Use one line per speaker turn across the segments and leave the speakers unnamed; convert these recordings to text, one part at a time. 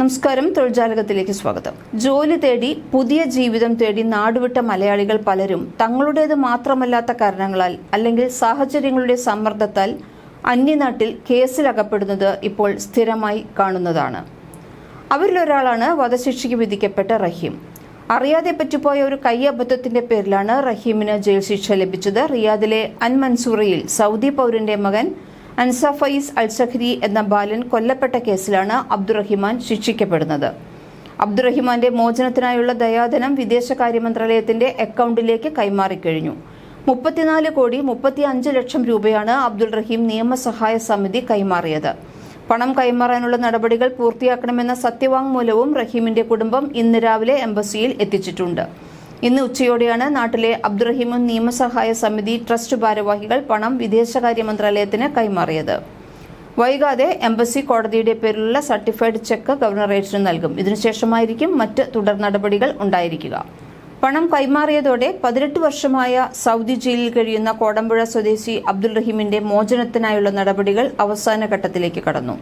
നമസ്കാരം. തൊഴിൽജാലകത്തിലേക്ക് സ്വാഗതം. ജോലി തേടി പുതിയ ജീവിതം തേടി നാടുവിട്ട മലയാളികൾ പലരും തങ്ങളുടേത് മാത്രമല്ലാത്ത കാരണങ്ങളാൽ അല്ലെങ്കിൽ സാഹചര്യങ്ങളുടെ സമ്മർദ്ദത്താൽ അന്യനാട്ടിൽ കേസിലകപ്പെടുന്നത് ഇപ്പോൾ സ്ഥിരമായി കാണുന്നതാണ്. അവരിലൊരാളാണ് വധശിക്ഷയ്ക്ക് വിധിക്കപ്പെട്ട റഹീം. അറിയാതെ പറ്റിപ്പോയ ഒരു കയ്യബദ്ധത്തിന്റെ പേരിലാണ് റഹീമിന് ജയിൽ ശിക്ഷ ലഭിച്ചത്. റിയാദിലെ അൻ മൻസൂറയിൽ സൗദി പൗരന്റെ മകൻ അൻസ അൽസഖരി അൽ സഖരി എന്ന ബാലൻ കൊല്ലപ്പെട്ട കേസിലാണ് അബ്ദുറഹിമാൻ ശിക്ഷിക്കപ്പെടുന്നത്. അബ്ദുറഹിമാന്റെ മോചനത്തിനായുള്ള ദയാധനം വിദേശകാര്യ മന്ത്രാലയത്തിന്റെ അക്കൗണ്ടിലേക്ക് കൈമാറിക്കഴിഞ്ഞു. മുപ്പത്തിനാല് കോടി മുപ്പത്തി അഞ്ച് ലക്ഷം രൂപയാണ് അബ്ദുൾ റഹീം നിയമസഹായ സമിതി കൈമാറിയത്. പണം കൈമാറാനുള്ള നടപടികൾ പൂർത്തിയാക്കണമെന്ന സത്യവാങ്മൂലവും റഹീമിന്റെ കുടുംബം ഇന്ന് രാവിലെ എംബസിയിൽ എത്തിച്ചിട്ടുണ്ട്. ഇന്ന് ഉച്ചയോടെയാണ് നാട്ടിലെ അബ്ദുറഹിമുൻ നിയമസഹായ സമിതി ട്രസ്റ്റ് ഭാരവാഹികൾ പണം വിദേശകാര്യ മന്ത്രാലയത്തിന് കൈമാറിയത്. വൈകാതെ എംബസി കോടതിയുടെ പേരിലുള്ള സർട്ടിഫൈഡ് ചെക്ക് ഗവർണറേറ്റിന് നൽകും. ഇതിനുശേഷമായിരിക്കും മറ്റ് തുടർ നടപടികൾ ഉണ്ടായിരിക്കുക. പണം കൈമാറിയതോടെ പതിനെട്ട് വർഷമായ സൗദി ജയിലിൽ കഴിയുന്ന കോടമ്പുഴ സ്വദേശി അബ്ദുൾ റഹീമിന്റെ മോചനത്തിനായുള്ള നടപടികൾ അവസാന ഘട്ടത്തിലേക്ക് കടന്നു.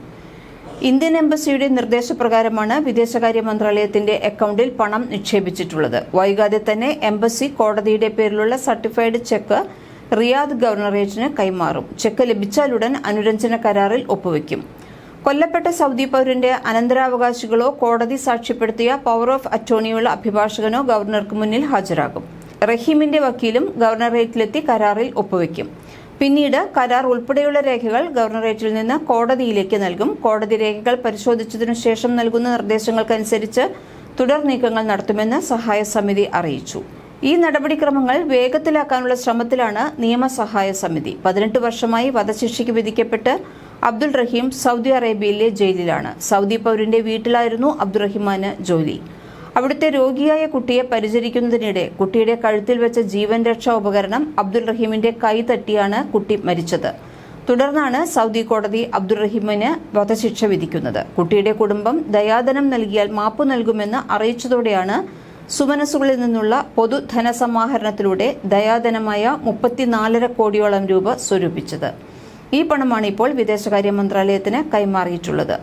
ഇന്ത്യൻ എംബസിയുടെ നിർദ്ദേശപ്രകാരമാണ് വിദേശകാര്യ മന്ത്രാലയത്തിന്റെ അക്കൗണ്ടിൽ പണം നിക്ഷേപിച്ചിട്ടുള്ളത്. വൈകാതെ തന്നെ എംബസി കോടതിയുടെ പേരിലുള്ള സർട്ടിഫൈഡ് ചെക്ക് റിയാദ് ഗവർണറേറ്റിന് കൈമാറും. ചെക്ക് ലഭിച്ചാലുടൻ അനുരഞ്ജന കരാറിൽ ഒപ്പുവെക്കും. കൊല്ലപ്പെട്ട സൗദി പൗരന്റെ അനന്തരാവകാശികളോ കോടതി സാക്ഷ്യപ്പെടുത്തിയ പവർ ഓഫ് അറ്റോർണിയുള്ള അഭിഭാഷകനോ ഗവർണർക്ക് മുന്നിൽ ഹാജരാകും. റഹീമിന്റെ വക്കീലും ഗവർണറേറ്റിലെത്തി കരാറിൽ ഒപ്പുവെക്കും. പിന്നീട് കരാർ ഉൾപ്പെടെയുള്ള രേഖകൾ ഗവർണറേറ്റിൽ നിന്ന് കോടതിയിലേക്ക് നൽകും. കോടതി രേഖകൾ പരിശോധിച്ചതിനു ശേഷം നൽകുന്ന നിർദ്ദേശങ്ങൾക്കനുസരിച്ച് തുടർ നീക്കങ്ങൾ നടത്തുമെന്ന് സഹായ സമിതി അറിയിച്ചു. ഈ നടപടിക്രമങ്ങൾ വേഗത്തിലാക്കാനുള്ള ശ്രമത്തിലാണ് നിയമസഹായ സമിതി. പതിനെട്ട് വർഷമായി വധശിക്ഷയ്ക്ക് വിധിക്കപ്പെട്ട് അബ്ദുൾ റഹീം സൗദി അറേബ്യയിലെ ജയിലിലാണ്. സൗദി പൗരന്റെ വീട്ടിലായിരുന്നു അബ്ദുറഹിമാന് ജോലി. അവിടുത്തെ രോഗിയായ കുട്ടിയെ പരിചരിക്കുന്നതിനിടെ കുട്ടിയുടെ കഴുത്തിൽ വെച്ച ജീവൻ രക്ഷാ ഉപകരണം അബ്ദുൾ റഹീമിന്റെ കൈ തട്ടിയാണ് കുട്ടി മരിച്ചത്. തുടർന്നാണ് സൗദി കോടതി അബ്ദുൾ റഹീമിന് വധശിക്ഷ വിധിക്കുന്നത്. കുട്ടിയുടെ കുടുംബം ദയാധനം നൽകിയാൽ മാപ്പു നൽകുമെന്ന് അറിയിച്ചതോടെയാണ് സുമനസുകളിൽ നിന്നുള്ള പൊതു ധനസമാഹരണത്തിലൂടെ ദയാധനമായ മുപ്പത്തിനാലര കോടിയോളം രൂപ സ്വരൂപിച്ചത്. ഈ പണമാണ് ഇപ്പോൾ വിദേശകാര്യ മന്ത്രാലയത്തിന് കൈമാറിയിട്ടുള്ളത്.